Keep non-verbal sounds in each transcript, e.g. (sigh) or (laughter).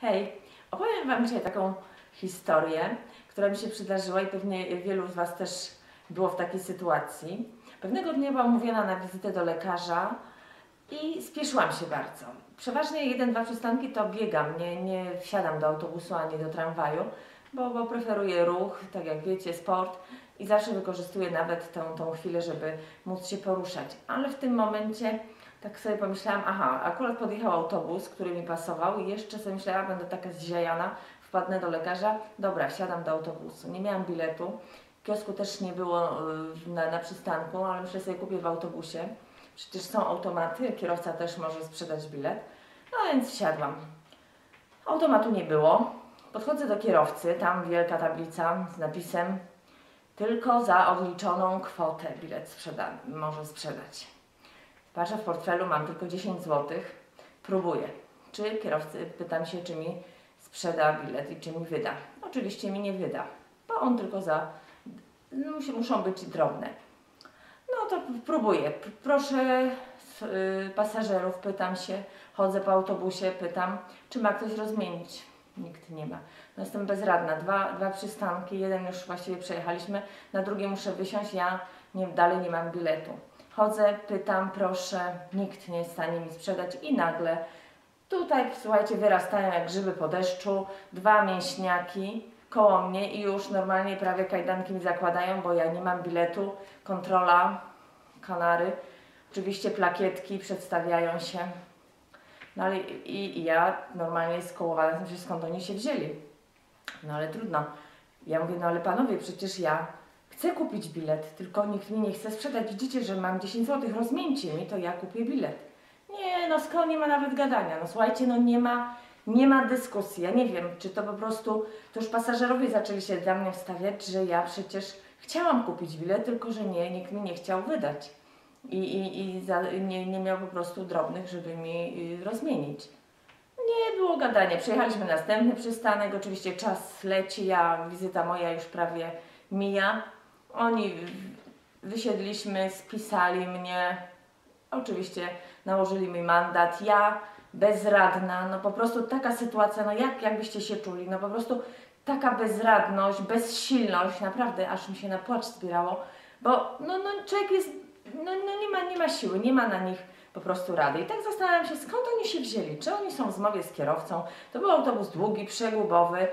Hej, opowiem Wam dzisiaj taką historię, która mi się przydarzyła i pewnie wielu z Was też było w takiej sytuacji. Pewnego dnia byłam umówiona na wizytę do lekarza i spieszyłam się bardzo. Przeważnie jeden, dwa przystanki to biegam, nie, nie wsiadam do autobusu ani do tramwaju, bo, bo preferuję ruch, tak jak wiecie, sport i zawsze wykorzystuję nawet tą, tą chwilę, żeby móc się poruszać. Ale w tym momencie tak sobie pomyślałam, aha, akurat podjechał autobus, który mi pasował i jeszcze sobie myślałam, będę taka zziajana, wpadnę do lekarza, dobra, wsiadam do autobusu. Nie miałam biletu, kiosku też nie było y, na, na przystanku, ale myślę sobie kupię w autobusie. Przecież są automaty, kierowca też może sprzedać bilet. No więc wsiadłam. Automatu nie było. Podchodzę do kierowcy, tam wielka tablica z napisem tylko za odliczoną kwotę bilet sprzeda może sprzedać. Patrzę w portfelu, mam tylko 10 zł. Próbuję. Czy kierowcy, pytam się, czy mi sprzeda bilet i czy mi wyda. Oczywiście mi nie wyda, bo on tylko za, no, muszą być drobne. No to próbuję. Proszę y, pasażerów, pytam się, chodzę po autobusie, pytam, czy ma ktoś rozmienić. Nikt nie ma. No jestem bezradna. Dwa, dwa przystanki, jeden już właściwie przejechaliśmy, na drugie muszę wysiąść, ja nie, dalej nie mam biletu. Chodzę, pytam, proszę, nikt nie jest w stanie mi sprzedać i nagle tutaj, słuchajcie, wyrastają jak grzyby po deszczu, dwa mięśniaki koło mnie i już normalnie prawie kajdanki mi zakładają, bo ja nie mam biletu, kontrola, kanary, oczywiście plakietki przedstawiają się. No ale i, i ja normalnie skołowana jestem, że skąd oni się wzięli. No ale trudno. Ja mówię, no ale panowie, przecież ja chcę kupić bilet, tylko nikt mi nie chce sprzedać. Widzicie, że mam 10 zł, rozmieńcie mi, to ja kupię bilet. Nie, no skąd nie ma nawet gadania. No słuchajcie, no nie ma, nie ma dyskusji. Ja nie wiem, czy to po prostu, to już pasażerowie zaczęli się dla mnie wstawiać, że ja przecież chciałam kupić bilet, tylko że nie, nikt mi nie chciał wydać. I, i, i za, nie, nie miał po prostu drobnych, żeby mi y, rozmienić. Nie było gadania. Przejechaliśmy na następny przystanek. Oczywiście czas leci, ja, wizyta moja już prawie mija. Oni wysiedliśmy, spisali mnie. Oczywiście nałożyli mi mandat. Ja bezradna, no po prostu taka sytuacja, no jak, jakbyście się czuli, no po prostu taka bezradność, bezsilność, naprawdę aż mi się na płacz zbierało, bo no, no człowiek jest, no, no nie, ma, nie ma siły, nie ma na nich po prostu rady. I tak zastanawiam się, skąd oni się wzięli? Czy oni są w zmowie z kierowcą? To był autobus długi, przegubowy.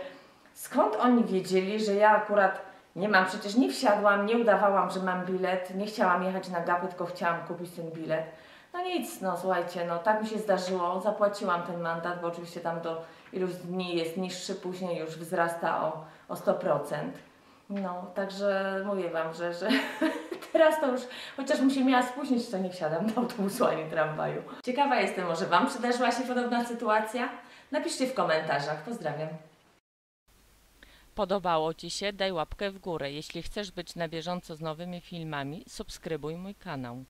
Skąd oni wiedzieli, że ja akurat nie mam, przecież nie wsiadłam, nie udawałam, że mam bilet, nie chciałam jechać na gapy, tylko chciałam kupić ten bilet. No nic, no słuchajcie, no tak mi się zdarzyło, zapłaciłam ten mandat, bo oczywiście tam do iluś dni jest niższy, później już wzrasta o, o 100%. No, także mówię Wam, że, że (laughs) teraz to już, chociaż bym się miała spóźnić, to nie wsiadam do autobusu ani tramwaju. Ciekawa jestem, może Wam przydarzyła się podobna sytuacja? Napiszcie w komentarzach. Pozdrawiam. Podobało Ci się? Daj łapkę w górę. Jeśli chcesz być na bieżąco z nowymi filmami, subskrybuj mój kanał.